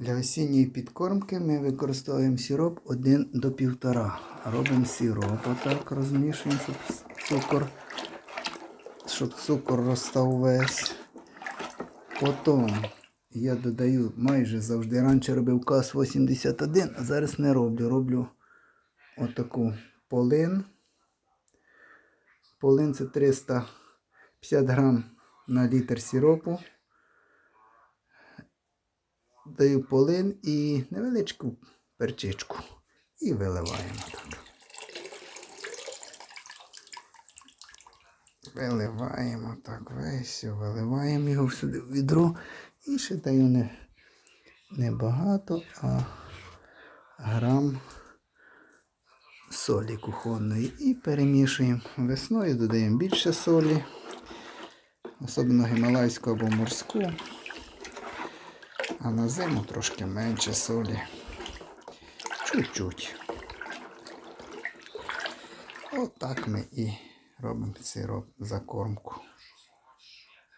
Для осінньої підкормки ми використовуємо сироп 1 до 1,5. Робимо сироп, отак розмішуємо, щоб цукор, щоб цукор розстав весь. Потім я додаю майже завжди. Раніше робив КАС 81, а зараз не роблю. Роблю отаку полин. Полин це 350 грам на літр сиропу. Даю полин і невеличку перчичку. І виливаємо так. Виливаємо так весь, виливаємо його сюди в відро. І ще даю не, не багато, а грам солі кухонної. І перемішуємо. Весною додаємо більше солі, особливо гімалайську або морську. А на зиму трошки менше солі. Чуть-чуть. Отак ми і робимо сироп закормку.